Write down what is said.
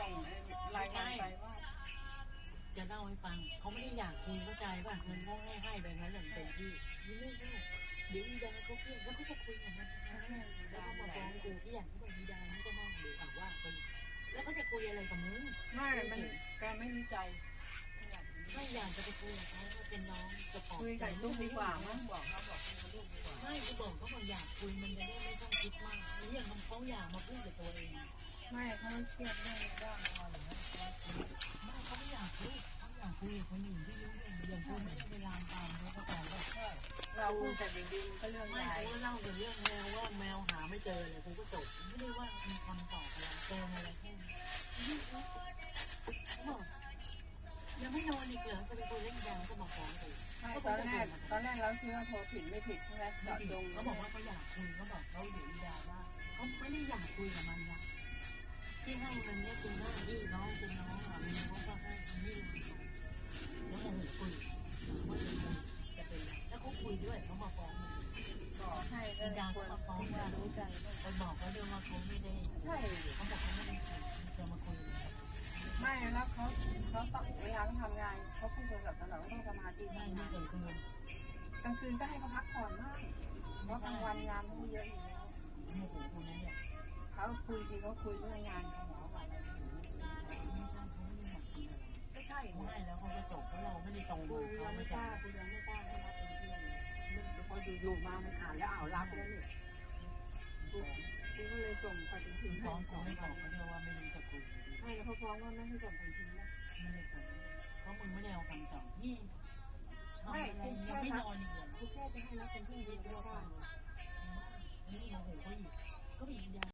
ส่งรายงานไปว่า จะเล่าให้ฟัง เขาไม่ได้อยากคุยเข้าใจป่ะเงินเขาให้ให้ไปงั้นอย่างเต็มที่นี่ไม่ได้เดี๋ยวอีดาเขาเครียดแล้วเขาจะคุยกับมันนะแล้วก็มาฟ้องกูที่อย่างที่บอกอีดานี่ก็มองหรือว่าคนแล้วเขาจะคุยอะไรกับมึงไม่มันแกไม่มีใจไม่อยากจะไปคุยกับเขาว่าเป็นน้องจะปลอคุยกับลูกดีกว่ามั้งบอกเขาบอกคุยกับลูกดีกว่าไม่กูบอกเขาบอกอยากคุยมันจะได้ไม่ต้องคิดมากเรื่องมันเขาอยากมาพูดกับตัวเอง เรางนอนหรือว่าไม่เขาไม่อยากคุยเขาอยากคุยคนอื่ที่รู้เรื่องอย่างกูไม่ได้เวลาตามเขาก็แต่ว่าเราแต่ดีๆก็เรื่องไม่ใหญ่กูก็เล่าแต่เรื่องแมวว่าแมวหาไม่เจอเลยกูก็จบไม่ได้ว่ามีคำตอบอะไรเจออะไรแค่นี้บอกยังไม่นอนอีกเหรอจะไปคุยเล่นยางก็มาฟ้องกูไม่ตอนแรกตอนแรกเราคิดว่าโทรผิดไม่ผิดใช่ไหมเจาะจงเขาบอกว่าเขาอยากคุยเขาบอกเขาเดี๋ยวอีดาว่าเขาไม่ได้อยากคุยกับมันนะ ที่ให้มันเนี่ยคือหน้าที่น้องคือน้องอะมีน้องก็ให้นี่แล้วโมโหคุยว่าจะเป็นแล้วเขาคุยด้วยเขามาฟ้องมันก็ให้ก็ควรควรรู้ใจไปบอกเขาด้วยว่าเขาไม่ได้ใช่เขาบอกเขาไม่ได้จะมาคุยไม่แล้วเขาเขาต้องเวลาเขาทำงานเขาคุยโทรศัพท์ตลอดต้องสมาธิไม่ไม่งานเคยคุยกลางคืนก็ให้เขาพักผ่อนบ้างเพราะกลางวันงานเขาเยอะอยู่แล้วโมโหคนนั้นเนี่ย เขาคุยทีเขาคุยเรื่องงานของหมออะไรไม่ใช่เขาไม่ได้อยากคุยอะไรไม่ใช่ไม่แล้วเขาจะจบเพราะเราไม่ได้ตรงคุกับยเขายังไม่ไม่กใช่ล้าคุยยังไม่กล้าให้รับเป็นเพื่อนพออยู่ๆมามันอ่านแล้วอ่าวรับแล้วเนี่ยกูก็เลยส่งปฏิทินฟ้องขเขาองไม่บอกเขาเรียกว่าไม่รู้จะคุยไม่แล้วเขาฟ้องว่าไม่ให้ส่งปฏิทินนะไม่ได้คุยเพราะมึงไม่ได้เอาคำตอบนี่ทำอะไรยังไม่นอนอีกเหรอกูแค่จะให้รับเป็นที่ดีก็ได้นี่โมโหเขาอีกก็มียา